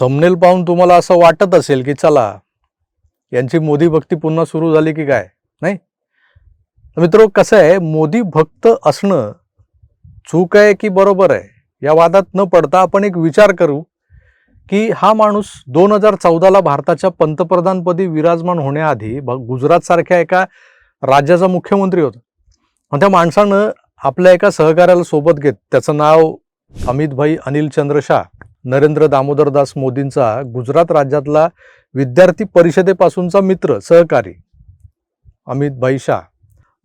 Thumbnail पाहून तुम्हाला असं वाटत असेल की चला यांची मोदी भक्ती पुन्हा सुरू झाली की काय? नाही? मित्र कसं आहे मोदी भक्त असणं चूक आहे की बरोबर आहे? या वादात न पडता आपण एक विचार करू की हा माणूस दोन हजार चौदाला भारताच्या पंतप्रधानपदी विराजमान होण्याआधी ब- गुजरातसारख्या एका राज्याचा मुख्यमंत्री होता. मग त्या माणसानं आपल्या एका सहकार्याला सोबत घेत त्याचं नाव अमित भाई अनिल चंद्र शाह. नरेंद्र दामोदरदास मोदींचा गुजरात राज्यातला विद्यार्थी परिषदेपासूनचा मित्र सहकारी. अमित भाई शाह.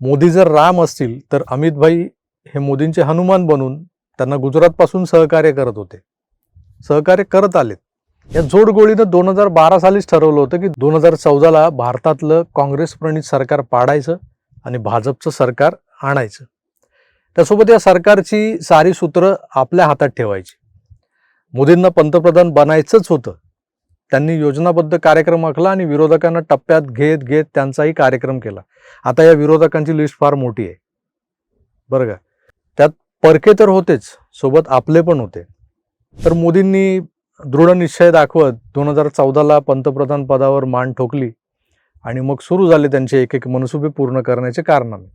मोदी जर राम असतील तर अमित भाई हे मोदींचे हनुमान बनून त्यांना गुजरातपासून सहकार्य करत होते. सहकार्य करत आलेत. या जोडगोळीनं दोन हजार बारा सालीच ठरवलं होतं की दोन हजार चौदाला भारतातलं काँग्रेस प्रणित सरकार पाडायचं आणि भाजपचं सरकार आणायचं. त्यासोबत या सरकारची सारी सूत्रं आपल्या हातात ठेवायची. मोदींना पंतप्रधान बनायचंच होतं. त्यांनी योजनाबद्ध कार्यक्रम आखला आणि विरोधकांना टप्प्यात घेत घेत त्यांचाही कार्यक्रम केला. आता या विरोधकांची लिस्ट फार मोठी आहे. बरं का? त्यात परके तर होतेच सोबत आपले पण होते. तर मोदींनी दृढ निश्चय दाखवत दोन हजार चौदाला पंतप्रधान पदावर मान ठोकली आणि मग सुरू झाले त्यांचे एक एक मनसुबे पूर्ण करण्याचे कारनामे.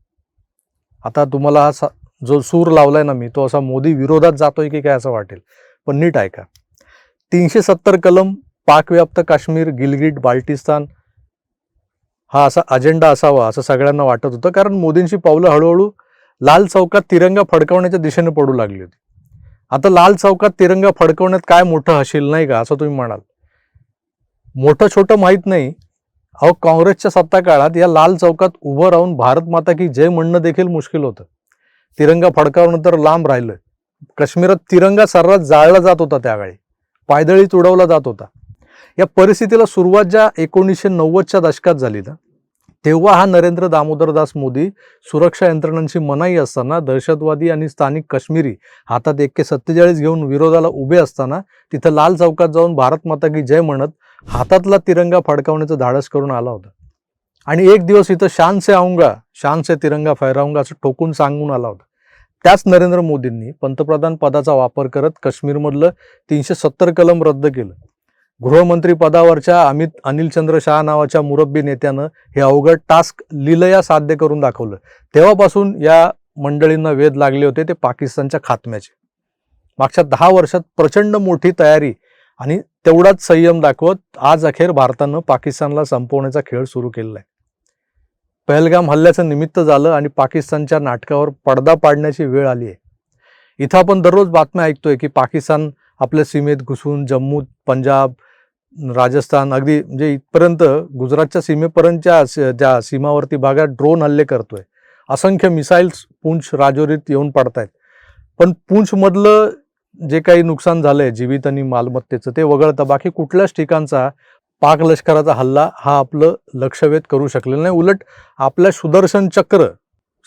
आता तुम्हाला हा सा- जो सूर लावलाय ना मी तो असा मोदी विरोधात जातोय की काय असं वाटेल? पण नीट ऐका तीनशे सत्तर कलम पाकव्याप्त काश्मीर गिलगिट बाल्टिस्तान हा असा अजेंडा असावा असं सगळ्यांना वाटत होतं. कारण मोदींची पावलं हळूहळू लाल चौकात तिरंगा फडकवण्याच्या दिशेने पडू लागली होती. आता लाल चौकात तिरंगा फडकवण्यात काय मोठं हशील नाही का असं तुम्ही म्हणाल. मोठं छोटं माहीत नाही. अहो काँग्रेसच्या सत्ता काळात या लाल चौकात उभं राहून भारत माता की जय म्हणणं देखील मुश्किल होतं. तिरंगा फडकावणं तर लांब राहिलं. काश्मीरात तिरंगा सर्रास जाळला जात होता त्यावेळी. पायदळी उडवला जात होता. या परिस्थितीला सुरुवात ज्या एकोणीसशे नव्वदच्या दशकात झाली ना तेव्हा हा नरेंद्र दामोदरदास मोदी सुरक्षा यंत्रणांची मनाई असताना दहशतवादी आणि स्थानिक काश्मीरी हातात एके सत्तेचाळीस घेऊन विरोधाला उभे असताना तिथं लाल चौकात जाऊन भारत माता की जय म्हणत हातातला तिरंगा फडकावण्याचं धाडस करून आला होता. आणि एक दिवस इथं शान से आऊंगा शान से तिरंगा फहराऊंगा असं ठोकून सांगून आला होता. त्याच नरेंद्र मोदींनी पंतप्रधान पदाचा वापर करत काश्मीरमधलं तीनशे सत्तर कलम रद्द केलं. गृहमंत्री पदावरच्या अमित अनिलचंद्र शाह नावाच्या मुरब्बी नेत्यानं हे अवघड टास्क लिलया साध्य करून दाखवलं. तेव्हापासून या मंडळींना वेध लागले होते ते पाकिस्तानच्या खात्म्याचे. मागच्या दहा वर्षात प्रचंड मोठी तयारी आणि तेवढाच संयम दाखवत आज अखेर भारतानं पाकिस्तानला संपवण्याचा खेळ सुरू केलेला आहे. पहलगाम हल्ल्याचं निमित्त झालं आणि पाकिस्तानच्या नाटकावर पडदा पाडण्याची वेळ आली आहे. इथं आपण दररोज बातम्या ऐकतोय की पाकिस्तान आपल्या सीमेत घुसून जम्मू पंजाब राजस्थान अगदी म्हणजे इथपर्यंत गुजरातच्या सीमेपर्यंतच्या ज्या सीमावर्ती भागात ड्रोन हल्ले करतोय. असंख्य मिसाईल्स पूंछ राजौरीत येऊन पडतायत. पण पूंछमधलं जे काही नुकसान झालंय जीवित आणि मालमत्तेचं ते वगळता बाकी कुठल्याच ठिकाणचा पाक लष्कराचा हल्ला हा आपलं लक्षवेध करू शकलेला नाही. उलट आपल्या सुदर्शन चक्र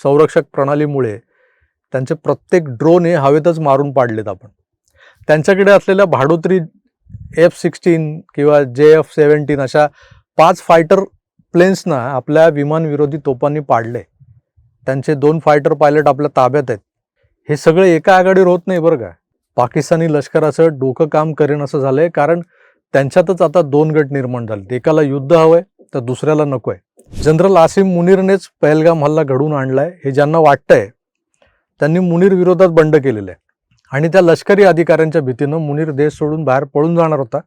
संरक्षक प्रणालीमुळे त्यांचे प्रत्येक ड्रोन हे हवेतच मारून पाडलेत आपण. त्यांच्याकडे असलेल्या भाडोत्री एफ सिक्स्टीन किंवा जे एफ सेवन्टीन अशा पाच फायटर प्लेन्सना आपल्या विमानविरोधी तोफांनी पाडले. त्यांचे दोन फायटर पायलट आपल्या ताब्यात आहेत. हे सगळे एका आघाडीवर होत नाही बरं का. पाकिस्तानी लष्कराचं डोकं काम करेन असं झालंय. कारण त्यांच्यातच आता दोन गट निर्माण झाले एकाला युद्ध हवंय तर दुसऱ्याला नकोय. जनरल आसिम मुनीरनेच पहलगाम हल्ला घडवून आणलाय हे ज्यांना वाटतंय त्यांनी मुनीर विरोधात बंड केलेलं आहे. आणि त्या लष्करी अधिकाऱ्यांच्या भीतीनं मुनीर देश सोडून बाहेर पळून जाणार होता.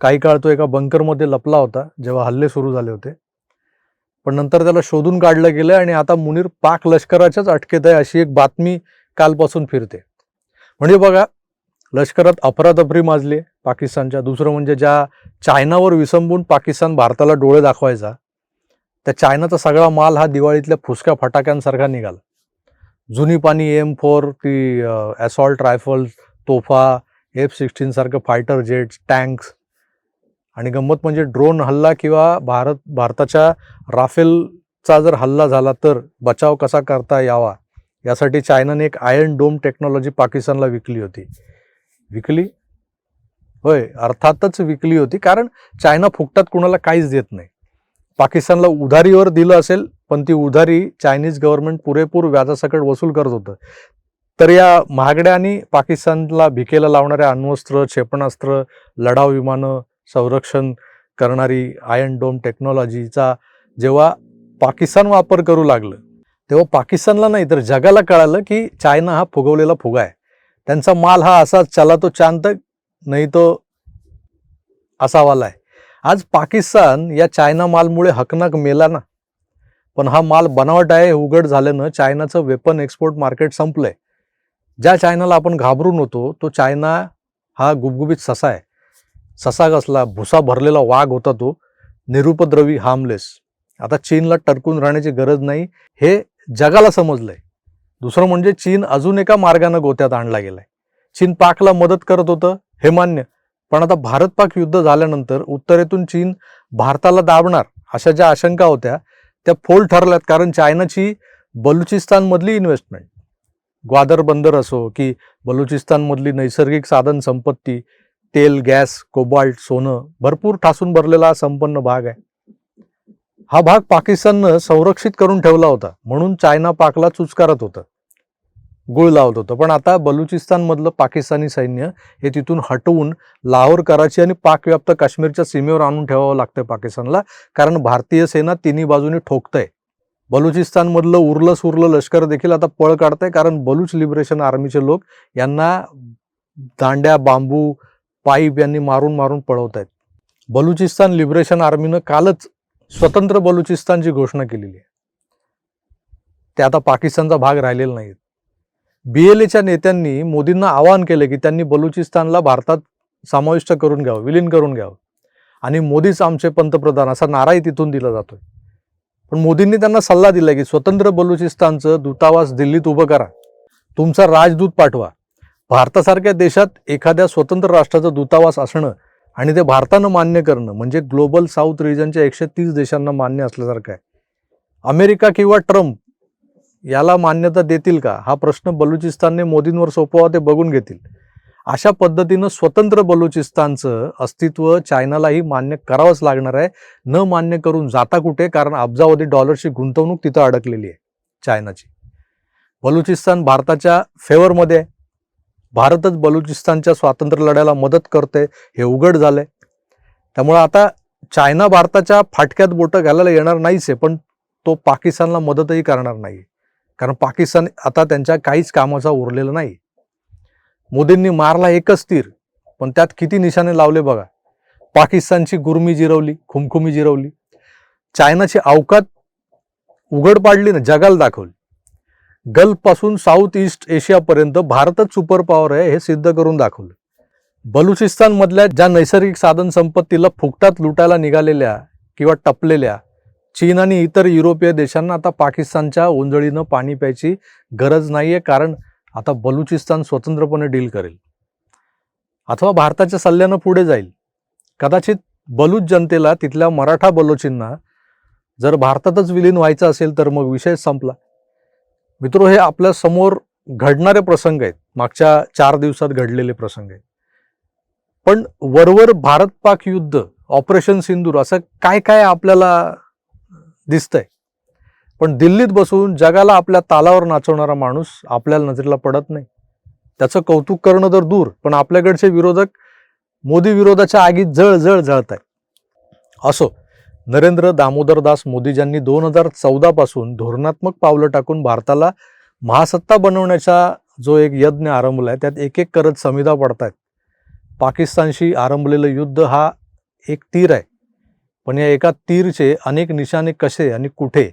काही काळ तो एका बंकरमध्ये लपला होता जेव्हा हल्ले सुरू झाले होते. पण नंतर त्याला शोधून काढलं गेलं आणि आता मुनीर पाक लष्कराच्याच अटकेत आहे अशी एक बातमी कालपासून फिरते. म्हणजे बघा लष्करात अफरातफरी माजली आहे पाकिस्तानच्या. दुसरं म्हणजे ज्या चायनावर विसंबून पाकिस्तान भारताला डोळे दाखवायचा त्या चायनाचा सगळा माल हा दिवाळीतल्या फुसक्या फटाक्यांसारखा निघाला. जुनी पाणी एम फोर ती असॉल्ट रायफल तोफा एफ सिक्स्टीनसारखं फायटर जेट्स टँक्स आणि गंमत म्हणजे ड्रोन हल्ला किंवा भारत भारताच्या राफेलचा जर हल्ला झाला तर बचाव कसा करता यावा? यासाठी चायनाने एक आयर्न डोम टेक्नॉलॉजी पाकिस्तानला विकली होती. विकली? होय अर्थातच विकली होती कारण चायना फुकटात कुणाला काहीच देत नाही. पाकिस्तानला उधारीवर दिलं असेल पण ती उधारी चायनीज गव्हर्नमेंट पुरेपूर व्याजासकट वसूल करत होतं. तर या महागड्या आणि पाकिस्तानला भिकेला लावणाऱ्या अण्वस्त्र क्षेपणास्त्र लढाऊ विमानं संरक्षण करणारी आयन डोम टेक्नॉलॉजीचा जेव्हा पाकिस्तान वापर करू लागलं तेव्हा पाकिस्तानला नाही तर जगाला कळालं की चायना हा फुगवलेला फुगा आहे. त्यांचा माल हा असा चला तो चांद तक नाही तो असावाला आहे आज पाकिस्तान या चायना मालमुळे हकनाक मेला ना. पण हा माल बनावट आहे उघड झाल्यानं चायनाचं वेपन एक्सपोर्ट मार्केट संपलंय. ज्या चायनाला आपण घाबरून होतो तो चायना हा गुबगुबीत ससा आहे. ससा कसला भुसा भरलेला वाघ होता तो निरुपद्रवी हार्मलेस आता चीनला टरकून राहण्याची गरज नाही हे जगाला समजलंय. दुसरं म्हणजे चीन अजून एका मार्गानं गोत्यात आणला गेलाय. चीन पाकला मदत करत होतं हे मान्य. पण आता भारत पाक युद्ध झाल्यानंतर उत्तरेतून चीन भारताला दाबणार अशा ज्या आशंका होत्या त्या फोल ठरल्यात कारण चायनाची बलुचिस्तानमधली इन्व्हेस्टमेंट ग्वादर बंदर असो की बलुचिस्तानमधली नैसर्गिक साधन संपत्ती तेल गॅस कोबाल्ट सोनं भरपूर ठासून भरलेला हा संपन्न भाग आहे. हा भाग पाकिस्ताननं संरक्षित करून ठेवला होता म्हणून चायना पाकला चुचकारत होतं. गुळ लावत होतं. पण आता बलुचिस्तानमधलं पाकिस्तानी सैन्य हे तिथून हटवून लाहोर कराची आणि पाकव्याप्त काश्मीरच्या सीमेवर आणून ठेवावं लागतंय पाकिस्तानला कारण भारतीय सेना तिन्ही बाजूनी ठोकतंय. बलुचिस्तानमधलं उरलं सुरलं लष्कर देखील आता पळ काढतंय कारण बलुच लिबरेशन आर्मीचे लोक यांना दांड्या बांबू पाईप यांनी मारून मारून पळवत आहेत बलुचिस्तान लिबरेशन आर्मीनं कालच स्वतंत्र बलुचिस्तानची घोषणा केलेली आहे. ते आता पाकिस्तानचा भाग राहिलेला नाही बीएलएच्या नेत्यांनी मोदींना आवाहन केलं की त्यांनी बलुचिस्तानला भारतात समाविष्ट करून घ्यावं विलीन करून घ्यावं. आणि मोदीच आमचे पंतप्रधान असा नाराही तिथून दिला जातोय. पण मोदींनी त्यांना सल्ला दिला की स्वतंत्र बलुचिस्तानचं दूतावास दिल्लीत उभं करा. तुमचा राजदूत पाठवा. भारतासारख्या देशात एखाद्या स्वतंत्र राष्ट्राचं दूतावास असणं आणि ते भारतानं मान्य करणं म्हणजे ग्लोबल साऊथ रिजनच्या एकशे तीस देशांना मान्य असल्यासारखं आहे. अमेरिका किंवा ट्रम्प याला मान्यता देतील का? हा प्रश्न बलुचिस्तानने मोदींवर सोपवा ते बघून घेतील. अशा पद्धतीनं स्वतंत्र बलुचिस्तानचं अस्तित्व चायनालाही मान्य करावंच लागणार आहे. न मान्य करून जाता कुठे कारण अब्जावधी डॉलरची गुंतवणूक तिथं अडकलेली आहे चायनाची. बलुचिस्तान भारताच्या फेवरमध्ये आहे. भारतच बलुचिस्तानच्या स्वातंत्र्य लढ्याला मदत करते हे उघड झालंय. त्यामुळं आता चायना भारताच्या फाटक्यात बोटं घालायला येणार नाहीच आहे पण तो पाकिस्तानला मदतही करणार नाही कारण पाकिस्तान आता त्यांच्या काहीच कामाचा उरलेला नाही. मोदींनी मारला एकच तीर पण त्यात किती निशाणे लावले बघा. पाकिस्तानची गुरमी जिरवली खुमखुमी जिरवली. चायनाची अवकात उघड पाडली ना जगाला दाखवली. गल्फपासून साऊथ ईस्ट एशियापर्यंत भारतच सुपर पॉवर आहे हे सिद्ध करून दाखवलं. बलुचिस्तानमधल्या ज्या नैसर्गिक साधन संपत्तीला फुकटात लुटायला निघालेल्या किंवा टपलेल्या चीन आणि इतर युरोपीय देशांना आता पाकिस्तानच्या ओंजळीनं पाणी प्यायची गरज नाही आहे कारण आता बलुचिस्तान स्वतंत्रपणे डील करेल. अथवा भारताच्या सल्ल्यानं पुढे जाईल. कदाचित बलूच जनतेला तिथल्या मराठा बलोचींना जर भारतातच विलीन व्हायचं असेल तर मग विषय संपला. मित्र हे आपल्यासमोर घडणारे प्रसंग आहेत. मागच्या चार दिवसात घडलेले प्रसंग आहेत. पण वरवर भारत पाक युद्ध ऑपरेशन सिंदूर असं काय काय आपल्याला दिसतंय? पण दिल्लीत बसून जगाला आपल्या तालावर नाचवणारा माणूस आपल्याला नजरेला पडत नाही. त्याचं कौतुक करणं तर दूर पण आपल्याकडचे विरोधक मोदी विरोधाच्या आगीत जळ जळ जळत आहेत असो नरेंद्र दामोदरदास मोदीजांनी दोन हजार चौदापासून धोरणात्मक पावलं टाकून भारताला महासत्ता बनवण्याचा जो एक यज्ञ आरंभला आहे त्यात एक एक करत समिधा पडतायत. पाकिस्तानशी आरंभलेलं युद्ध हा एक तीर आहे. पण या एका तीरचे अनेक निशाणे कसे आणि कुठे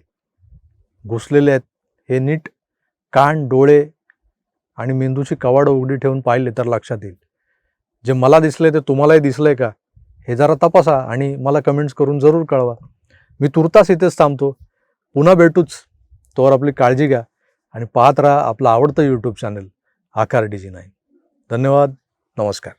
घुसलेले आहेत हे नीट कान डोळे आणि मेंदूची कवाड उघडी ठेवून पाहिले तर लक्षात येईल. जे मला दिसले ते तुम्हालाही दिसलंय का? हे जरा तपासा आणि मला कमेंट्स करून जरूर कळवा. मी तुर्तास इथेच थांबतो. पुन्हा भेटूच. तोवर आपली काळजी घ्या आणि पाहत राहा आपलं आवडतं YouTube channel Aakar D G nine धन्यवाद. नमस्कार.